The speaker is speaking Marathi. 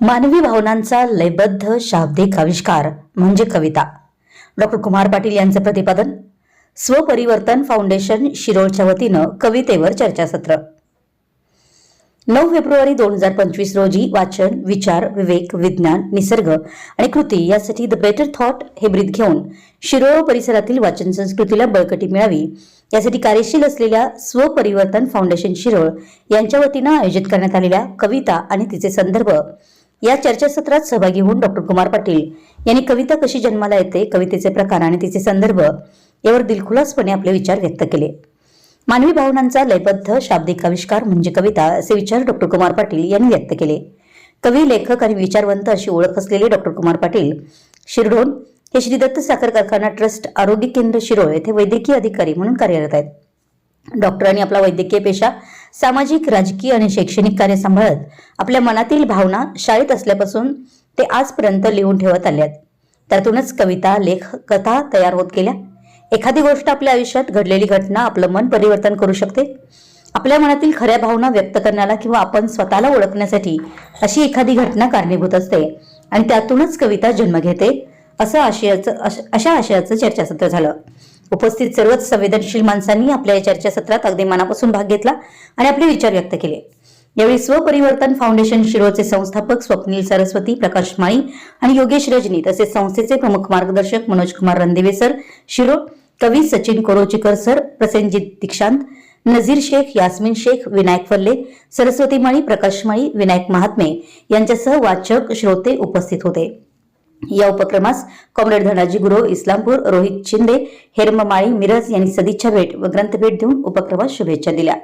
मानवी भावनांचा लयबद्ध शाब्दिक आविष्कार म्हणजे कविता. डॉक्टर कुमार पाटील यांचं प्रतिपादन. स्वपरिवर्तन फाउंडेशन शिरोळच्या वतीनं कवितेवर चर्चासत्र. नऊ फेब्रुवारी दोन हजार पंचवीस रोजी वाचन विचार विवेक विज्ञान निसर्ग आणि कृती यासाठी द बेटर थॉट हे ब्रीद घेऊन शिरोळ परिसरातील वाचन संस्कृतीला बळकटी मिळावी यासाठी कार्यशील असलेल्या स्वपरिवर्तन फाउंडेशन शिरोळ यांच्या वतीनं आयोजित करण्यात आलेल्या कविता आणि तिचे संदर्भ या चर्चासत्रात सहभागी होऊन डॉक्टर कुमार पाटील यांनी कविता कशी जन्माला येते कवितेचे प्रकार आणि तिचे संदर्भ यावर दिलखुलासपणे आपले विचार व्यक्त केले. मानवी भावनांचा लयबद्ध शाब्दिक आविष्कार म्हणजे कविता असे विचार डॉक्टर कुमार पाटील यांनी व्यक्त केले. कवी लेखक आणि विचारवंत अशी ओळख असलेले डॉक्टर कुमार पाटील शिरढोण हे श्री दत्त साखर कारखाना ट्रस्ट आरोग्य केंद्र शिरोळ येथे वैद्यकीय अधिकारी म्हणून कार्यरत आहेत. डॉक्टरांनी आपला वैद्यकीय पेशा सामाजिक राजकीय आणि शैक्षणिक कार्य सांभाळत आपल्या मनातील भावना शाळेत असल्यापासून ते आजपर्यंत लिहून ठेवत आले आहेत त्यातूनच कविता लेख कथा तयार होत गेल्या. एखादी गोष्ट आपल्या आयुष्यात घडलेली घटना आपलं मन परिवर्तन करू शकते. आपल्या मनातील खऱ्या भावना व्यक्त करण्याला किंवा आपण स्वतःला ओळखण्यासाठी अशी एखादी घटना कारणीभूत असते आणि त्यातूनच कविता जन्म घेते असं आशयाचं अशा आशयाचं चर्चासत्र झालं. उपस्थित सर्वच संवेदनशील माणसांनी आपल्या या चर्चासत्रात अगदी मनापासून भाग घेतला आणि आपले विचार व्यक्त केले. यावेळी स्वपरिवर्तन फाउंडेशन शिरोचे संस्थापक स्वप्नील सरस्वती प्रकाश माळी आणि योगेश रजनी तसेच संस्थेचे प्रमुख मार्गदर्शक मनोज कुमार रणदेवे सर शिरो कवी सचिन कोरोचीकर सर प्रसेनजित दीक्षांत नझीर शेख यास्मिन शेख विनायक फल्ले सरस्वती माळी प्रकाश माळी विनायक महात्मे यांच्यासह वाचक श्रोते उपस्थित होते. या उपक्रमास कॉम्रेड धनाजी गुरव इस्लामपूर रोहित शिंदे हेरममाळी मिरज यांनी सदिच्छा भेट व ग्रंथभेट देऊन उपक्रमास शुभेच्छा दिल्या.